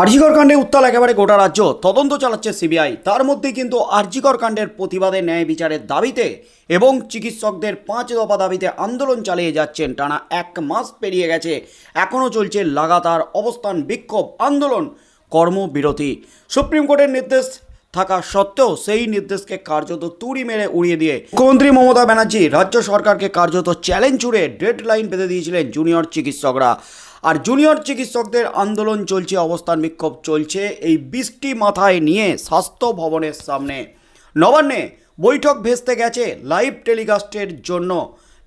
আরজিকর কাণ্ডে উত্তাল একেবারে গোটা রাজ্য। তদন্ত চালাচ্ছে সিবিআই। তার মধ্যে কিন্তু আরজিকর কাণ্ডের প্রতিবাদে ন্যায় বিচারের দাবিতে এবং চিকিৎসকদের পাঁচ দফা দাবিতে আন্দোলন চালিয়ে যাচ্ছেন টানা এক মাস পেরিয়ে গেছে। এখনও চলছে লাগাতার অবস্থান বিক্ষোভ, আন্দোলন, কর্মবিরতি। সুপ্রিম কোর্টের নির্দেশ থাকা সত্ত্বেও সেই নির্দেশকে কার্যত তুড়ি মেরে উড়িয়ে দিয়ে মুখ্যমন্ত্রী মমতা ব্যানার্জি রাজ্য সরকারকে কার্যত চ্যালেঞ্জ ছুড়ে ডেড লাইন বেঁধে দিয়েছিলেন জুনিয়র চিকিৎসকরা। আর জুনিয়র চিকিৎসকদের আন্দোলন চলছে, অবস্থান বিক্ষোভ চলছে এই বৃষ্টি মাথায় নিয়ে স্বাস্থ্য ভবনের সামনে। নবান্নে বৈঠক ভেস্তে গেছে লাইভ টেলিকাস্টের জন্য।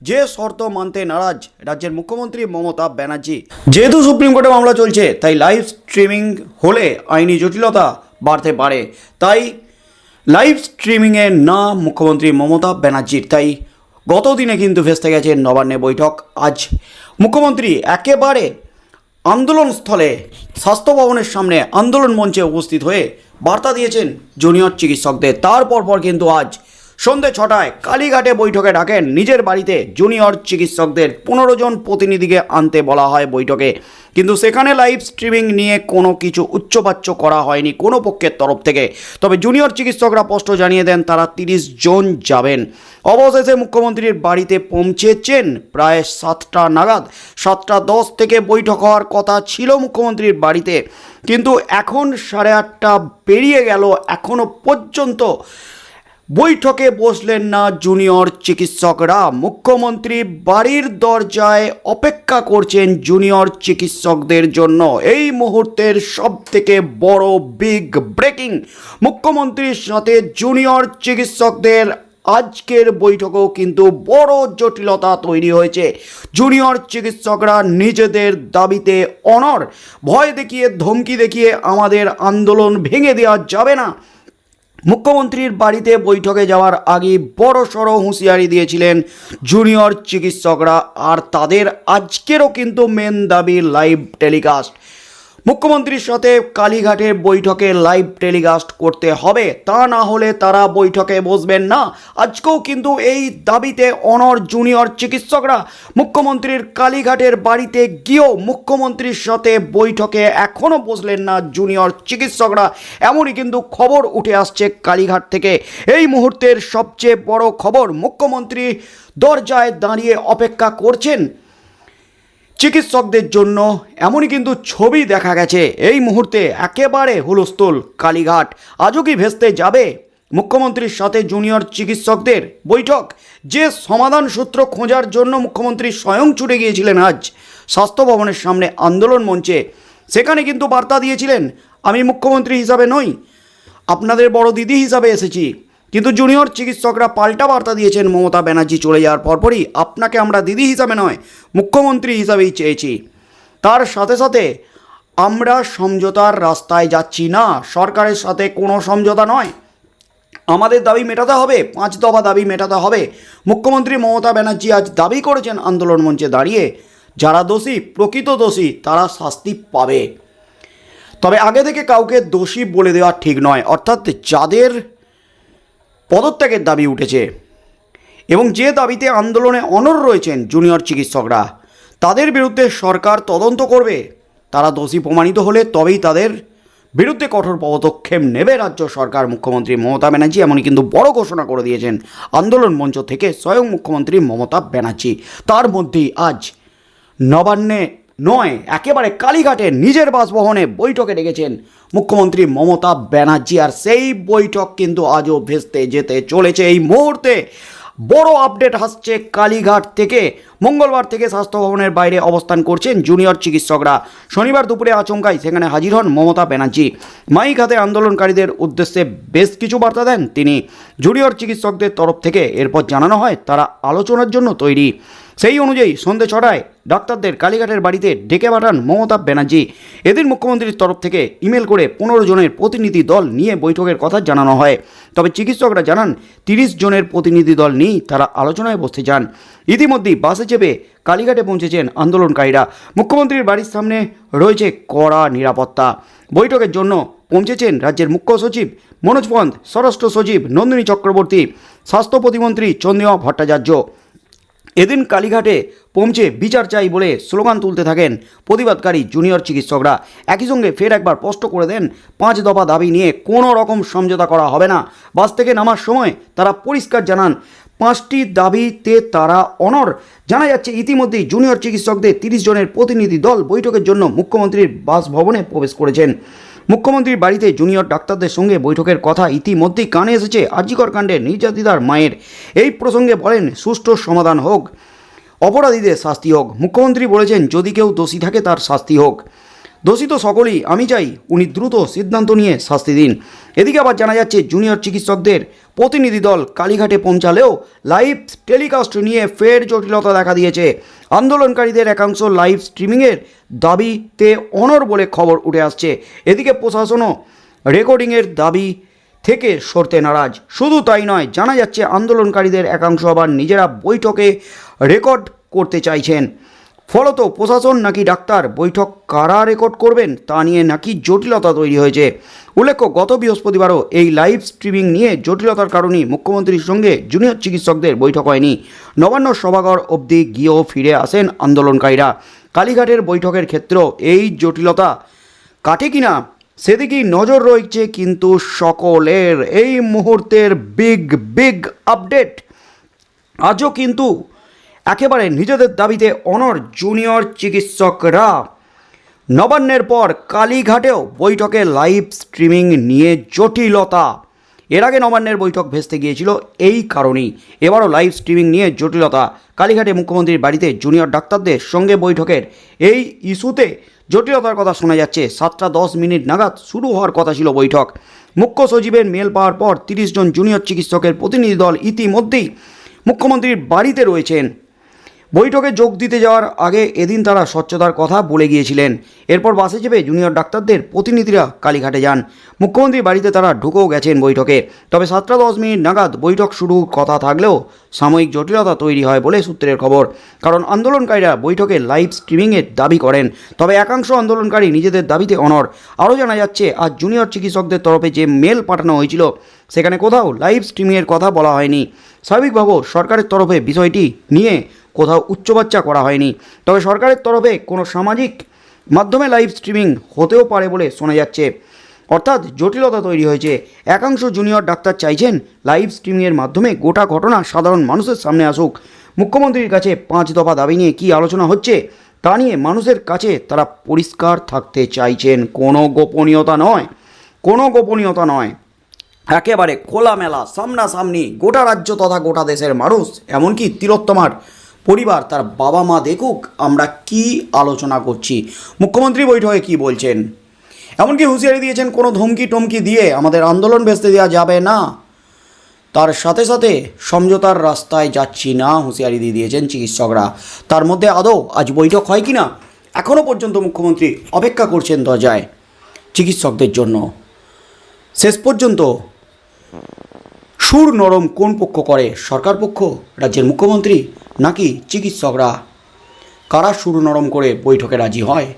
যে শর্ত মানতে নারাজ রাজ্যের মুখ্যমন্ত্রী মমতা ব্যানার্জি। যেহেতু সুপ্রিম কোর্টে মামলা চলছে, তাই লাইভ স্ট্রিমিং হলে আইনি জটিলতা বাড়তে পারে। তাই লাইভ স্ট্রিমিংয়ে না মুখ্যমন্ত্রী মমতা ব্যানার্জির। তাই গত দিনে কিন্তু ভেস্তে গেছে নবান্নে বৈঠক। আজ মুখ্যমন্ত্রী একেবারে আন্দোলনস্থলে স্বাস্থ্য ভবনের সামনে আন্দোলন মঞ্চে উপস্থিত হয়ে বার্তা দিয়েছেন জুনিয়র চিকিৎসকদের। তারপর পর কিন্তু আজ সন্ধে ছটায় কালীঘাটে বৈঠকে ডাকেন নিজের বাড়িতে জুনিয়র চিকিৎসকদের। পনেরো জন প্রতিনিধিকে আনতে বলা হয় বৈঠকে। কিন্তু সেখানে লাইভ স্ট্রিমিং নিয়ে কোনো কিছু উচ্চবাচ্য করা হয়নি কোনো পক্ষের তরফ থেকে। তবে জুনিয়র চিকিৎসকরা স্পষ্ট জানিয়ে দেন, তারা তিরিশ জন যাবেন। অবশেষে মুখ্যমন্ত্রীর বাড়িতে পৌঁছেছেন প্রায় সাতটা নাগাদ। সাতটা দশ থেকে বৈঠক হওয়ার কথা ছিল মুখ্যমন্ত্রীর বাড়িতে। কিন্তু এখন সাড়ে আটটা পেরিয়ে গেল এখনও পর্যন্ত। বৈঠকে বসলেন না জুনিয়র চিকিৎসকরা। মুখ্যমন্ত্রী বাড়ির দরজায় অপেক্ষা করছেন জুনিয়র চিকিৎসকদের জন্য। এই মুহূর্তের সব থেকে বড় বিগ ব্রেকিং মুখ্যমন্ত্রীর সাথে জুনিয়র চিকিৎসকদের আজকের বৈঠকেও কিন্তু বড় জটিলতা তৈরি হয়েছে। জুনিয়র চিকিৎসকরা নিজেদের দাবিতে অনর ভয় দেখিয়ে, ধমকি দেখিয়ে আমাদের আন্দোলন ভেঙে দেওয়া যাবে না। মুখ্যমন্ত্রীর বাড়িতে বৈঠকে যাওয়ার আগে বড় সড়ো হুঁশিয়ারি দিয়েছিলেন জুনিয়র চিকিৎসকরা। আর তাদের আজকেরও কিন্তু মেন দাবি লাইভ টেলিকাস্ট মুখ্যমন্ত্রীর সাথে কালীঘাটের বৈঠকে লাইভ টেলিকাস্ট করতে হবে। তা না হলে তারা বৈঠকে বসবেন না। আজকেও কিন্তু এই দাবিতে অনর জুনিয়র চিকিৎসকরা মুখ্যমন্ত্রীর কালীঘাটের বাড়িতে গিয়েও মুখ্যমন্ত্রীর সাথে বৈঠকে এখনও বসলেন না জুনিয়র চিকিৎসকরা। এমনই কিন্তু খবর উঠে আসছে কালীঘাট থেকে। এই মুহূর্তের সবচেয়ে বড় খবর মুখ্যমন্ত্রী দরজায় দাঁড়িয়ে অপেক্ষা করছেন। চিকিৎসকদের জন্য এমনই কিন্তু ছবি দেখা গেছে। এই মুহূর্তে একেবারে হুলস্থুল, কালীঘাট। আজও কি ভেস্তে যাবে? মুখ্যমন্ত্রীর সাথে জুনিয়র চিকিৎসকদের বৈঠক। যে সমাধান সূত্র খোঁজার জন্য মুখ্যমন্ত্রী স্বয়ং ছুটে গিয়েছিলেন আজ। স্বাস্থ্য ভবনের সামনে আন্দোলন মঞ্চে। সেখানে কিন্তু বার্তা দিয়েছিলেন, আমি মুখ্যমন্ত্রী হিসাবে নই, আপনাদের বড় দিদি হিসাবে এসেছি। কিন্তু জুনিয়র চিকিৎসকরা পাল্টা বার্তা দিয়েছেন, মমতা ব্যানার্জি চলে যাওয়ার পরপরই। আপনাকে আমরা দিদি হিসাবে নয়, মুখ্যমন্ত্রী হিসাবেই চেয়েছি। তার সাথে সাথে, আমরা সমঝোতার রাস্তায় যাচ্ছি না, সরকারের সাথে কোনো সমঝোতা নয়। আমাদের দাবি মেটাতে হবে, পাঁচ দফা দাবি মেটাতে হবে। মুখ্যমন্ত্রী মমতা ব্যানার্জি আজ দাবি করেছেন আন্দোলন মঞ্চে দাঁড়িয়ে, যারা দোষী, প্রকৃত দোষী, তারা শাস্তি পাবে। তবে আগে থেকে কাউকে দোষী বলে দেওয়া ঠিক নয়, অর্থাৎ যাদের পদত্যাগের দাবি উঠেছে। এবং যে দাবিতে আন্দোলনে অনর রয়েছেন জুনিয়র চিকিৎসকরা, তাদের বিরুদ্ধে সরকার তদন্ত করবে। তারা দোষী প্রমাণিত হলে তবেই তাদের বিরুদ্ধে কঠোর পদক্ষেপ নেবে রাজ্য সরকার। মুখ্যমন্ত্রী মমতা ব্যানার্জি এমনই কিন্তু বড় ঘোষণা করে দিয়েছেন আন্দোলন মঞ্চ থেকে স্বয়ং মুখ্যমন্ত্রী মমতা ব্যানার্জি। তার মধ্যেই আজ নবান্নে নয়, একেবারে কালীঘাটে নিজের বাসভবনে বৈঠকে ডেকেছেন মুখ্যমন্ত্রী মমতা ব্যানার্জি। আর সেই বৈঠক কিন্তু আজও ভেস্তে যেতে চলেছে এই মুহূর্তে। বড় আপডেট আসছে কালীঘাট থেকে। মঙ্গলবার থেকে স্বাস্থ্য ভবনের বাইরে অবস্থান করছেন জুনিয়র চিকিৎসকরা। শনিবার দুপুরে আচমকায় সেখানে হাজির হন মমতা ব্যানার্জি। মাইক হাতে আন্দোলনকারীদের উদ্দেশ্যে বেশ কিছু বার্তা দেন তিনি। জুনিয়র চিকিৎসকদের তরফ থেকে এরপর জানানো হয় তারা আলোচনার জন্য তৈরি। সেই অনুযায়ী সন্ধে ছটায় ডাক্তারদের কালীঘাটের বাড়িতে ডেকে পাঠান মমতা ব্যানার্জি। এদিন মুখ্যমন্ত্রীর তরফ থেকে ইমেল করে পনেরো জনের প্রতিনিধি দল নিয়ে বৈঠকের কথা জানানো হয়। তবে চিকিৎসকরা জানান, তিরিশ জনের প্রতিনিধি দল নিয়েই তারা আলোচনায় বসতে চান। ইতিমধ্যেই বাসে চেপে কালীঘাটে পৌঁছেছেন আন্দোলনকারীরা। মুখ্যমন্ত্রীর বাড়ির সামনে রয়েছে কড়া নিরাপত্তা। বৈঠকের জন্য পৌঁছেছেন রাজ্যের মুখ্য সচিব মনোজ পন্থ, স্বরাষ্ট্র সচিব নন্দিনী চক্রবর্তী, স্বাস্থ্য প্রতিমন্ত্রী চন্দ্রিমা ভট্টাচার্য। এদিন কালীঘাটে পৌঁছে বিচার চাই বলে স্লোগান তুলতে থাকেন প্রতিবাদকারী জুনিয়র চিকিৎসকরা। একই সঙ্গে ফের একবার স্পষ্ট করে দেন, পাঁচ দফা দাবি নিয়ে কোনো রকম সমঝোতা করা হবে না। বাস থেকে নামার সময় তারা পরিষ্কার জানান, পাঁচটি দাবিতে তারা অনর জানা যাচ্ছে, ইতিমধ্যেই জুনিয়র চিকিৎসকদের তিরিশ জনের প্রতিনিধি দল বৈঠকের জন্য মুখ্যমন্ত্রীর বাসভবনে প্রবেশ করেছেন। মুখ্যমন্ত্রীর বাড়িতে জুনিয়র ডাক্তারদের সঙ্গে বৈঠকের কথা ইতিমধ্যেই কানে এসেছে আজিকর কাণ্ডে নির্যাতিতার মায়ের। এই প্রসঙ্গে বলেন, সুষ্ঠু সমাধান হোক, অপরাধীদের শাস্তি হোক। মুখ্যমন্ত্রী বলেছেন, যদি কেউ দোষী থাকে তার শাস্তি হোক। দোষী তো সকলেই, আমি চাই উনি দ্রুত সিদ্ধান্ত নিয়ে শাস্তি দিন। এদিকে আবার জানা যাচ্ছে জুনিয়র চিকিৎসকদের প্রতিনিধি দল কালীঘাটে পৌঁছালেও লাইভ টেলিকাস্ট নিয়ে ফের জটিলতা দেখা দিয়েছে। আন্দোলনকারীদের একাংশ লাইভ স্ট্রিমিংয়ের দাবিতে অনর বলে খবর উঠে আসছে। এদিকে প্রশাসনও রেকর্ডিংয়ের দাবি থেকে সরতে নারাজ। শুধু তাই নয়, জানা যাচ্ছে, আন্দোলনকারীদের একাংশ আবার নিজেরা বৈঠকে রেকর্ড করতে চাইছেন। ফলত প্রশাসন নাকি ডাক্তার বৈঠক কারা রেকর্ড করবেন তা নিয়ে নাকি জটিলতা তৈরি হয়েছে। উল্লেখ্য, গত বৃহস্পতিবারও এই লাইভ স্ট্রিমিং নিয়ে জটিলতার কারণেই মুখ্যমন্ত্রীর সঙ্গে জুনিয়র চিকিৎসকদের বৈঠক হয়নি। নবান্ন সভাঘর অবধি গিয়েও ফিরে আসেন আন্দোলনকারীরা। কালীঘাটের বৈঠকের ক্ষেত্রেও এই জটিলতা কাটে কিনা, সেদিকেই নজর রয়েছে কিন্তু সকলের। এই মুহূর্তের বিগ বিগ আপডেট। আজও কিন্তু একেবারে নিজেদের দাবিতে অনর জুনিয়র চিকিৎসকরা। নবান্নের পর কালীঘাটেও বৈঠকে লাইভ স্ট্রিমিং নিয়ে জটিলতা। এর আগে নবান্নের বৈঠক ভেস্তে গিয়েছিল এই কারণেই। এবারও লাইভ স্ট্রিমিং নিয়ে জটিলতা। কালীঘাটে মুখ্যমন্ত্রীর বাড়িতে জুনিয়র ডাক্তারদের সঙ্গে বৈঠকের এই ইস্যুতে জটিলতার কথা শোনা যাচ্ছে। সাতটা দশ মিনিট নাগাদ শুরু হওয়ার কথা ছিল বৈঠক। মুখ্য সচিবের মেল পাওয়ার পর তিরিশ জন জুনিয়র চিকিৎসকের প্রতিনিধি দল ইতিমধ্যেই মুখ্যমন্ত্রীর বাড়িতে রয়েছেন। বৈঠকে যোগ দিতে যাওয়ার আগে এদিন তারা স্বচ্ছতার কথা বলে গিয়েছিলেন। এরপর বাসে চেপে জুনিয়র ডাক্তারদের প্রতিনিধিরা কালীঘাটে যান। মুখ্যমন্ত্রীর বাড়িতে তারা ঢুকেও গেছেন বৈঠকে। তবে সাতটা দশ মিনিট নাগাদ বৈঠক শুরুর কথা থাকলেও সাময়িক জটিলতা তৈরি হয় বলে সূত্রের খবর। কারণ আন্দোলনকারীরা বৈঠকে লাইভ স্ট্রিমিংয়ের দাবি করেন। তবে একাংশ আন্দোলনকারী নিজেদের দাবিতে অনর আরও জানা যাচ্ছে, আজ জুনিয়র চিকিৎসকদের তরফে যে মেল পাঠানো হয়েছিল, সেখানে কোথাও লাইভ স্ট্রিমিংয়ের কথা বলা হয়নি। স্বাভাবিকভাবে সরকারের তরফে বিষয়টি নিয়ে কোথাও উচ্চবাচ্চা করা হয়নি। তবে সরকারের তরফে কোনো সামাজিক মাধ্যমে লাইভ স্ট্রিমিং হতেও পারে বলে শোনা যাচ্ছে। অর্থাৎ জটিলতা তৈরি হয়েছে। একাংশ জুনিয়র ডাক্তার চাইছেন লাইভ স্ট্রিমিংয়ের মাধ্যমে গোটা ঘটনা সাধারণ মানুষের সামনে আসুক। মুখ্যমন্ত্রীর কাছে পাঁচ দফা দাবি নিয়ে কী আলোচনা হচ্ছে, তা নিয়ে মানুষের কাছে তারা পরিষ্কার থাকতে চাইছেন। কোনো গোপনীয়তা নয়। কোনো গোপনীয়তা নয়। একেবারে খোলামেলা, সামনাসামনি গোটা রাজ্য তথা গোটা দেশের মানুষ, এমনকি তিলোত্তমার পরিবার তার বাবা মা দেখুক আমরা কি আলোচনা করছি। মুখ্যমন্ত্রী বৈঠকে কি বলছেন? এমনকি হুঁশিয়ারি দিয়েছেন, কোনো ধমকি টমকি দিয়ে আমাদের আন্দোলন ভেস্তে দেওয়া যাবে না। তার সাথে সাথে সমঝোতার রাস্তায় যাচ্ছি না, হুঁশিয়ারি দিয়ে দিয়েছেন চিকিৎসকরা। তার মধ্যে আদৌ আজ বৈঠক হয় কি না এখনও পর্যন্ত মুখ্যমন্ত্রী অপেক্ষা করছেন দরজায় চিকিৎসকদের জন্য। শেষ পর্যন্ত সুর নরম কোন পক্ষ করে? সরকার পক্ষ, রাজ্যের মুখ্যমন্ত্রী, নাকি চিকিৎসকরা? কারা সুর নরম করে বৈঠকে রাজি হয়?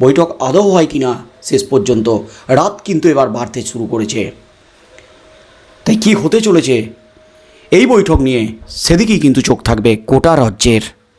বৈঠক আদৌ হয় কি না শেষ পর্যন্ত। রাত কিন্তু এবার বাড়তে শুরু করেছে। তাই কি হতে চলেছে? এই বৈঠক নিয়ে সেদিকেই কিন্তু চোখ থাকবে কোটা রাজ্যের।